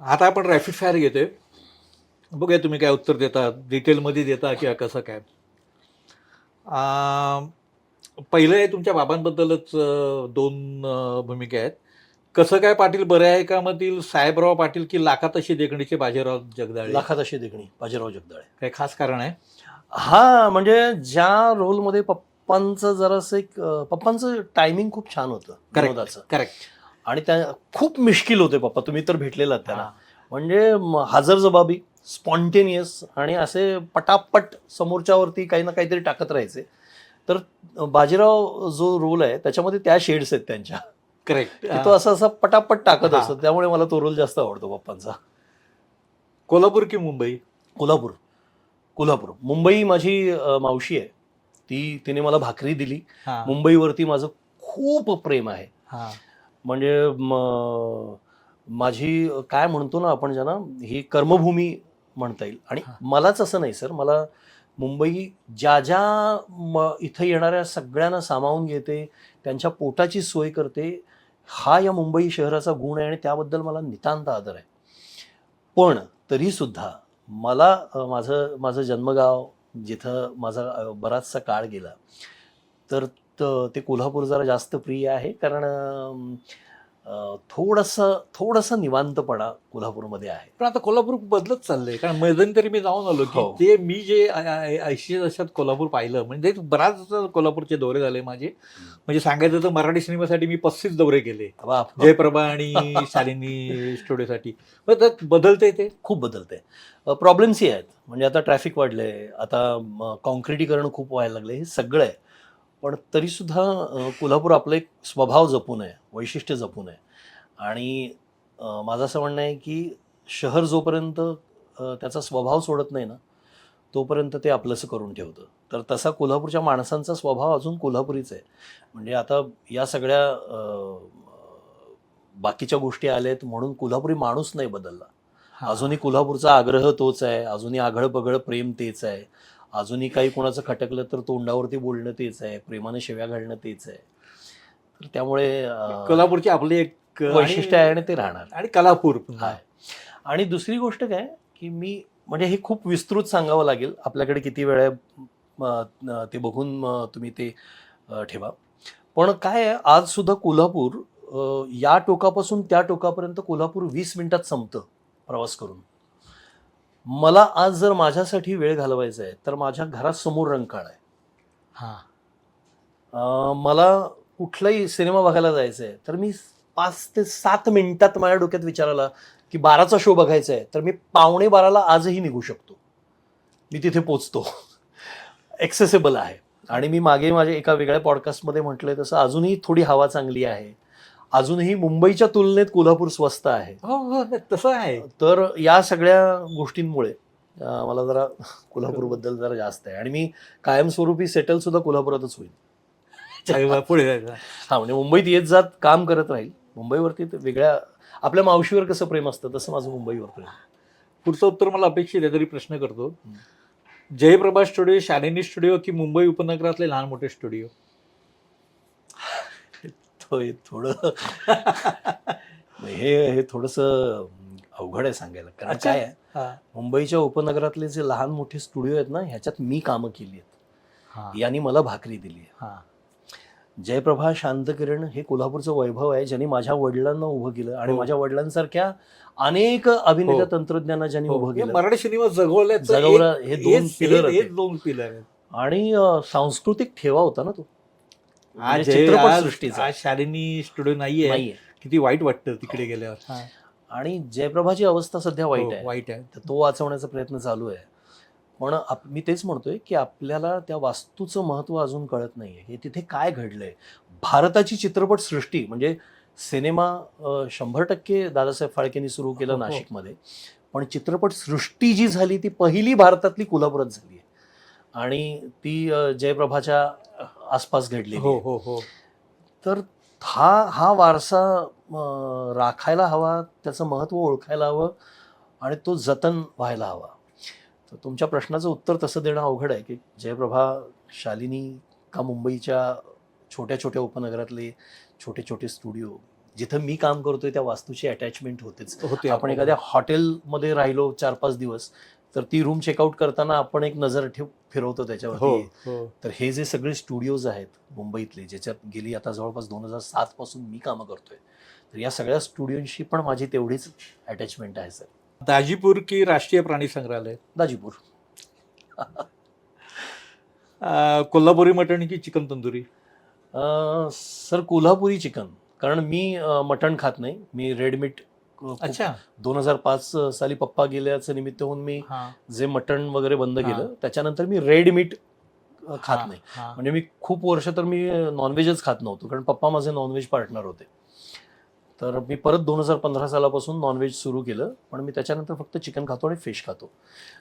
आता आपण rapid fire घेतोय. बघूया तुम्ही काय उत्तर देता डिटेलमध्ये देता किंवा कसं काय. पहिलं आहे तुमच्या बाबांबद्दलच दोन भूमिका आहेत. कसं काय पाटील बरे आहे का मधील? साहेबराव पाटील की लाखात अशी देखणीचे बाजीराव जगदाळे? लाखात अशी देखणी बाजीराव जगदाळे. काय खास कारण आहे? हा म्हणजे ज्या रोलमध्ये पप्पांचं जरासं एक पप्पांचं टायमिंग खूप छान होतं विनोदाचं. करेक्ट आणि त्या खूप मिश्किल होते पप्पा तुम्ही तर भेटलेला त्याला. म्हणजे हजर जबाबी स्पॉन्टेनियस आणि असे पटापट समोरच्यावरती काही ना काहीतरी टाकत राहायचे. तर बाजीराव जो रोल आहे त्याच्यामध्ये त्या शेड्स आहेत त्यांच्या. करेक्ट तो असं असं पटापट टाकत. असतो. त्यामुळे मला तो रोल जास्त आवडतो पप्पांचा कोल्हापूर की मुंबई? कोल्हापूर. कोल्हापूर. मुंबई माझी मावशी आहे. ती तिने मला भाकरी दिली. मुंबईवरती माझं खूप प्रेम आहे. हा. म्हणजे म- माझी काय म्हणतो ना आपण ज्यांना ही कर्मभूमी म्हणता येईल. आणि. मलाच असं नाही सर. मला मुंबई ज्या ज्या म- इथं येणाऱ्या सगळ्यांना सामावून घेते त्यांच्या पोटाची सोय करते हा या मुंबई शहराचा गुण आहे आणि त्याबद्दल मला नितांत आदर आहे. पण तरीसुद्धा मला माझं माझं जन्मगाव जिथं माझा बराचसा काळ गेला तर त- ते कोल्हापूर जरा जास्त प्रिय आहे. कारण थोडंसं थोडंसं निवांतपणा कोल्हापूरमध्ये आहे. पण आता कोल्हापूर बदलत चाललंय. कारण मध्यंतरी मी जाऊन आलो की हो. ते मी जे ऐंशी दशकात कोल्हापूर पाहिलं म्हणजे बराच कोल्हापूरचे दौरे झाले माझे. म्हणजे सांगायचं तर मराठी सिनेमासाठी मी पस्तीस दौरे केले. जयप्रभा आणि शालिनी स्टुडिओसाठी. बदलते ते? खूप बदलते प्रॉब्लेम्सही आहेत. म्हणजे आता ट्रॅफिक वाढलंय. आता कॉन्क्रिटीकरण खूप व्हायला लागले हे सगळं आहे. पण तरीसुद्धा कोल्हापूर आपलं एक स्वभाव जपून आहे वैशिष्ट्य जपून आहे. आणि माझं असं म्हणणं आहे की शहर जोपर्यंत त्याचा स्वभाव सोडत नाही ना तोपर्यंत ते आपलंसं करून ठेवतं. तर तसा कोल्हापूरच्या माणसांचा स्वभाव अजून कोल्हापुरीच आहे. म्हणजे आता या सगळ्या बाकीच्या गोष्टी आल्यात म्हणून कोल्हापुरी माणूस नाही बदलला. अजूनही कोल्हापूरचा आग्रह तोच आहे अजूनही आघळ बगळ प्रेम तेच आहे. अजूनही काही कोणाचं खटकलं तर तोंडावरती बोलणं तेच आहे प्रेमाने शिव्या घालणं तेच आहे. तर त्यामुळे कोल्हापूरची आपली एक वैशिष्ट्य आहे आणि ते राहणार. आणि कलापूर. आणि दुसरी गोष्ट काय की मी म्हणजे हे खूप विस्तृत सांगावं लागेल. आपल्याकडे किती वेळ आहे ते बघून तुम्ही ते ठेवा. पण काय आज सुद्धा कोल्हापूर या टोकापासून त्या टोकापर्यंत कोल्हापूर वीस मिनिटात संपतं प्रवास करून. मला आज जर माझ्यासाठी वेळ घालवायचा आहे तर माझ्या घरासमोर रंकाळ आहे. हा. मला कुठलाही सिनेमा बघायला जायचं आहे तर मी पाच ते सात मिनिटात माझ्या डोक्यात विचार आला की बाराचा शो बघायचा आहे तर मी पावणे बाराला आजही निघू शकतो. मी तिथे पोचतो. एक्सेसेबल आहे. आणि मी मागे माझ्या एका वेगळ्या पॉडकास्टमध्ये म्हटलंय तसं अजूनही थोडी हवा चांगली आहे. अजूनही मुंबईच्या तुलनेत कोल्हापूर स्वस्त आहे. हो हो नाही, तसं आहे. तर या सगळ्या गोष्टींमुळे मला जरा कोल्हापूरबद्दल जरा जास्त आहे. आणि मी कायमस्वरूपी सेटल सुद्धा कोल्हापुरातच होईल. पुढे. हा म्हणजे मुंबईत येत जात काम करत राहील. मुंबईवरती वेगळ्या आपल्या मावशीवर कसं प्रेम असतं तसं माझं मुंबईवर प्रेम. पुढचं उत्तर मला अपेक्षित आहे तरी प्रश्न करतो. जयप्रभा स्टुडिओ शालिनी स्टुडिओ की मुंबई उपनगरातले लहान मोठे स्टुडिओ? हे थोडं हे हे थोडंसं अवघड आहे सांगायला कारण अच्छा. काय आहे हा. मुंबईच्या उपनगरातले जे लहान मोठे स्टुडिओ आहेत ना ह्याच्यात मी कामं केली आहेत हा. यांनी मला भाकरी दिली आहे हा. जयप्रभा शांतकिरण हे कोल्हापूरचं वैभव आहे ज्यांनी माझ्या वडिलांना उभं केलं आणि हो. माझ्या वडिलांसारख्या अनेक अभिनेता हो. तंत्रज्ञांना ज्यांनी हो, उभं हे केलं मराठी सिनेमा जगवल्याचं जगवला एक- हे दोन हेच- पिलर आहेत. हेच दोन पिलर आणि अं, सांस्कृतिक ठेवा होता ना तो आज म्हणजे आज- शालिनी स्टुडिओ नाहीये. किती वाईट वाटतं तिकडे गेल्यावर. आणि जयप्रभाची अवस्था सध्या वाईट हो, आहे. वाईट आहे. तर तो वाचवण्याचा प्रयत्न चालू आहे. पण मी तेच म्हणतोय की आपल्याला त्या वास्तूचं महत्त्व अजून कळत नाहीये. की तिथे काय घडलंय? भारताची चित्रपट सृष्टी म्हणजे सिनेमा शंभर टक्के दादासाहेब फाळकेंनी सुरू केलं हो, हो. नाशिकमध्ये. पण चित्रपट सृष्टी जी झाली ती पहिली भारतातली कोल्हापुरात झाली आणि ती जयप्रभाच्या आसपास घडली हो हो हो. तर हा हा वारसा राखायला हवा त्याचं महत्त्व ओळखायला हवं आणि तो जतन व्हायला हवा. तर तुमच्या प्रश्नाचं उत्तर तसं देणं अवघड आहे की जयप्रभा शालिनी का मुंबईच्या छोट्या छोट्या उपनगरातले छोटे छोटे स्टुडिओ जिथं मी काम करतोय त्या वास्तूची अटॅचमेंट होतेच. होते आपण एखाद्या हॉटेलमध्ये राहिलो चार पाच दिवस तर ती रूम चेकआउट करताना आपण एक नजर ठेव फिरवतो हो त्याच्यावरती. हो तर हे जे सगळे स्टुडिओज आहेत मुंबईतले ज्याच्यात गेली आता जवळपास दोन हजार सात पासून मी कामं करतोय तर या सगळ्या स्टुडिओशी पण माझी तेवढीच अटॅचमेंट आहे सर दाजीपूर की राष्ट्रीय प्राणी संग्रहालय? दाजीपूर. कोल्हापुरी मटण की chicken tandoori? Sir Kolhapuri chicken. कारण मी मटण खात नाही. मी रेड मीट अच्छा दोन हजार पाच साली पप्पा गेल्याचं निमित्त होऊन मी जे मटण वगैरे बंद. केलं त्याच्यानंतर मी रेड मीट खात नाही. म्हणजे मी खूप वर्ष तर मी नॉनव्हेजच खात नव्हतो कारण पप्पा माझे नॉनव्हेज पार्टनर होते तर मी परत दोन हजार पंधरा सालापासून नॉनव्हेज सुरू केलं पण मी त्याच्यानंतर फक्त चिकन खातो आणि फिश खातो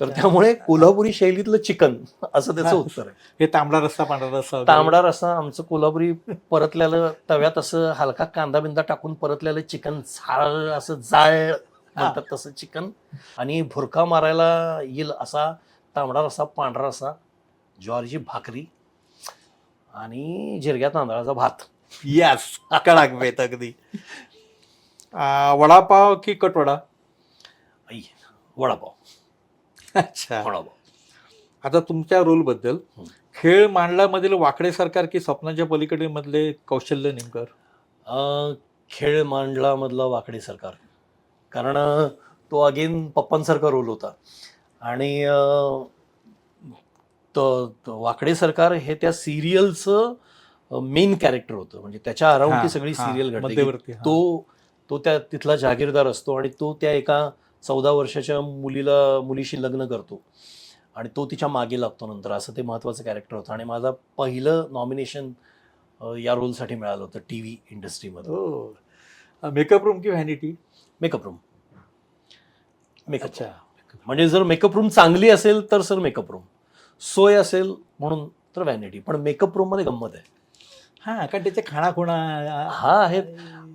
तर. त्यामुळे कोल्हापुरी शैलीतलं चिकन असं त्याचं. उत्तर आहे हे तांबडा रस्सा पांढरा रस्सा वगैरे. तांबडा रस्सा आमचं कोल्हापुरी परतल्यालं तव्यात असं हलका कांदा बिंदा टाकून परतलेलं चिकन झाळ असं जाळ म्हणतात तसं चिकन आणि भुरका मारायला येईल असा तांबडा रस्सा पांढरा रस्सा ज्वारीची भाकरी आणि जिरग्या तांदळाचा भात यस कडाक बेत अगदी वडापाव की कटवडा आई वडापाव अच्छा वडापाव आता तुमच्या रोलबद्दल हं. खेळ मांडलामधील वाकडे सरकार की स्वप्नाच्या पलीकडे मधले कौशल्य नेमकर अं, खेळ मांडला मधला वाकडे सरकार कारण अं, तो अगेन पप्पांसारखा रोल होता आणि अं, तो तो वाकडे सरकार हे त्या सिरियलचं मेन कॅरेक्टर होतं म्हणजे त्याच्या अराउंड ती सगळी हा, सिरियल घडते की मध्यवर्ती, हा. तो तो त्या तिथला जागीरदार असतो आणि तो त्या एका चौदा वर्षाच्या मुलीला मुलीशी लग्न करतो. आणि तो तिच्यामागे लागतो नंतर. असं ते महत्त्वाचं कॅरेक्टर होतं. आणि माझा पहिलं नॉमिनेशन या रोलसाठी मिळालं होतं टी व्ही इंडस्ट्रीमध्ये मेकअप रूम की व्हॅनिटी मेकअप रूम मेकअप अच्छा. म्हणजे जर मेकअप रूम चांगली असेल तर सर मेकअप रूम सोय असेल म्हणून तर व्हॅनिटी पण मेकअप रूममध्ये गंमत आहे. हा कारण त्याचे खाणाखुणा हा आहेत.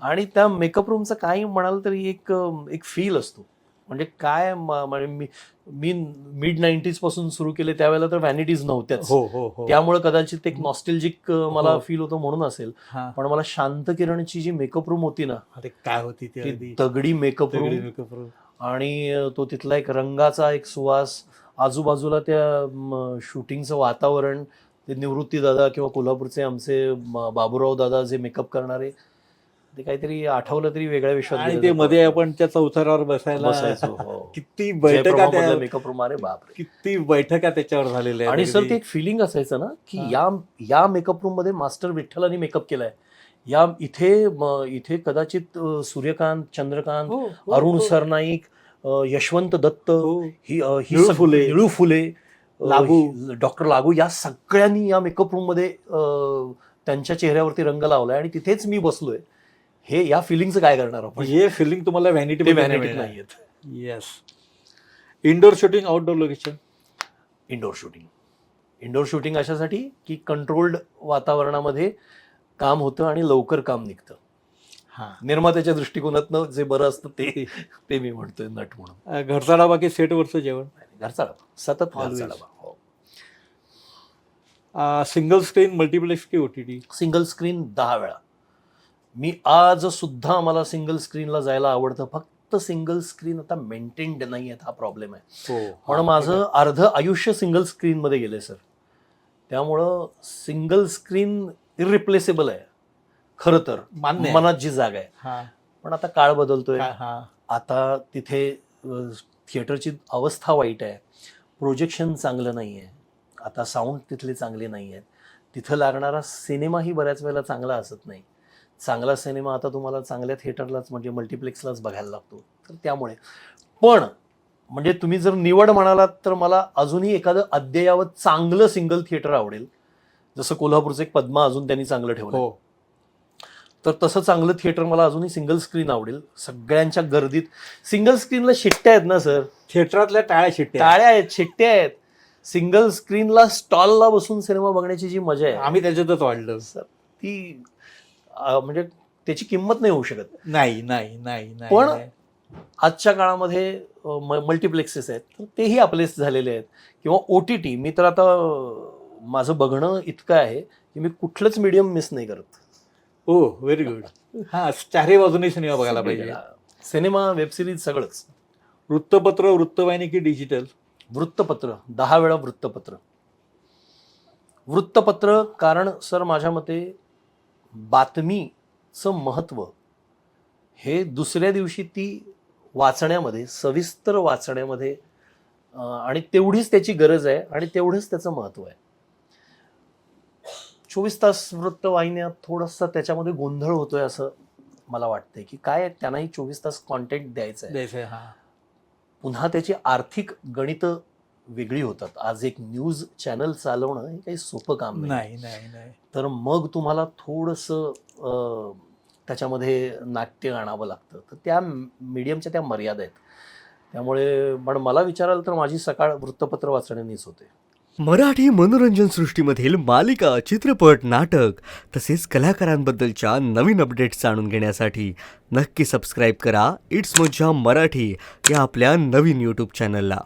आणि त्या मेकअप रूमचं काही म्हणाल तरी एक एक फील असतो. म्हणजे काय म- म्हणजे मी मिड नाईन्टीजपासून सुरू केले त्यावेळेला तर व्हॅनिटीज नव्हत्याच. हो हो हो. त्यामुळे कदाचित एक नॉस्टेल्जिक मला हो. फील होतं म्हणून असेल. हा. पण मला शांत किरणची जी मेकअप रूम होती ना काय होती ती ती अगदी. दगडी मेकअप रूम makeup room. आणि तो तिथला एक रंगाचा एक सुवास आजूबाजूला त्या शूटिंगचं वातावरण ते निवृत्ती दादा किंवा कोल्हापूरचे आमचे बाबूराव दादा जे मेकअप करणारे ते काहीतरी आठवलं तरी वेगळ्या विश्वात आणि ते. मध्ये आपण त्या चौथऱ्यावर बसायला बसायचो हो. किती बैठका मेकअप रूम अरे बापरे किती बैठका त्याच्यावर झालेल्या आहेत आणि सर. ते एक फिलिंग असायचं ना की. या या मेकअप रूममध्ये मास्टर विठ्ठलांनी मेकअप केलाय या इथे इथे कदाचित सूर्यकांत चंद्रकांत हो, हो, अरुण. सरनाईक यशवंत दत्त हो. ही फुले. निळू फुले लागू. डॉक्टर लागू या सगळ्यांनी या मेकअप रूममध्ये त्यांच्या चेहऱ्यावरती रंग लावलाय आणि तिथेच मी बसलोय हे या फिलिंगचं काय करणार आपण? हे फिलिंग तुम्हाला व्हॅनिटी व्हॅनिटी नाहीयेत. Yes indoor shooting outdoor location indoor shooting indoor shooting अशासाठी की कंट्रोल्ड वातावरणामध्ये काम होतं आणि लवकर काम निघतं. हा. निर्मात्याच्या दृष्टिकोनातनं जे बरं असतं ते ते मी म्हणतोय नट म्हणून. घरचा डाबा की सेटवरचं जेवण? घरचा डबा सतत. घरचा डबा हो. सिंगल स्क्रीन मल्टिप्लेक्स की ओटीटी सिंगल स्क्रीन दहा वेळा. मी आज सुद्धा मला सिंगल स्क्रीनला जायला आवडतं. फक्त सिंगल स्क्रीन आता मेंटेन्ड नाही आहेत हा प्रॉब्लेम आहे. हो पण माझं अर्ध आयुष्य सिंगल स्क्रीनमध्ये गेलंय सर त्यामुळं सिंगल स्क्रीन इरिप्लेसेबल आहे. खरं तर. मनात जी जागा आहे. हा. पण आता काळ बदलतोय. हा, हा. आता तिथे थिएटरची अवस्था वाईट आहे. प्रोजेक्शन चांगलं नाही आहे आता साऊंड तिथले चांगले नाही आहेत तिथं लागणारा सिनेमाही बऱ्याच वेळेला चांगला असत नाही. चांगला सिनेमा आता तुम्हाला चांगल्या थिएटरलाच म्हणजे मल्टिप्लेक्सलाच बघायला लागतो. तर त्यामुळे. पण म्हणजे तुम्ही जर निवड म्हणालात तर मला अजूनही एखादं अद्ययावत चांगलं सिंगल थिएटर आवडेल. जसं कोल्हापूरचं एक पद्मा अजून त्यांनी चांगलं ठेवलं हो. तर तसं चांगलं थिएटर मला अजूनही सिंगल स्क्रीन आवडेल. सगळ्यांच्या गर्दीत. सिंगल स्क्रीनला शिट्ट्या आहेत ना सर? थिएटरातल्या टाळ्या शिट्ट्या टाळ्या आहेत शिट्ट्या आहेत. सिंगल स्क्रीनला स्टॉलला बसून सिनेमा बघण्याची जी मजा आहे. आम्ही त्याच्यातच वाढलो. सर ती म्हणजे त्याची किंमत नाही होऊ शकत. नाही नाही नाही नाही पण- नाही. आजच्या काळामध्ये मल्टिप्लेक्सेस आहेत तर तेही आपलेच झालेले आहेत. किंवा ओ टी टी मी तर आता अं, माझं बघणं इतकं आहे की मी कुठलंच मीडियम मिस नाही करत. हो व्हेरी गुड हा चारही बाजूने सिनेमा बघायला पाहिजे. सिनेमा वेबसिरीज सगळंच. वृत्तपत्र वृत्तवाहिनी की डिजिटल वृत्तपत्र दहा वेळा वृत्तपत्र. वृत्तपत्र कारण सर माझ्या मते बातमीचं महत्त्व. हे दुसऱ्या दिवशी ती वाचण्यामध्ये सविस्तर वाचण्यामध्ये आणि तेवढीच त्याची गरज आहे आणि तेवढंच त्याचं महत्त्व आहे. चोवीस तास वृत्तवाहिन्या थोडंसं त्याच्यामध्ये गोंधळ होतोय असं मला वाटतंय की काय त्यांनाही चोवीस तास कॉन्टेंट द्यायचं आहे. हा. पुन्हा त्याची आर्थिक गणितं वेगळी होतात. आज एक न्यूज चॅनल चालवणं हे काही सोपं काम नाही. नाही नाही नाही. तर मग तुम्हाला थोडंसं अं, त्याच्यामध्ये नाट्य आणावं लागतं. तर त्या मीडियमच्या त्या मर्यादा आहेत. त्यामुळे पण मला विचाराल तर माझी सकाळ वृत्तपत्र वाचण्यानेच होते. मराठी मनोरंजन सृष्टीमधील मालिका चित्रपट नाटक तसेच कलाकारांबद्दलच्या नवीन अपडेट्स जाणून घेण्यासाठी नक्की सबस्क्राईब करा. इट्स मज्जा मराठी या आपल्या नवीन यूट्यूब चॅनलला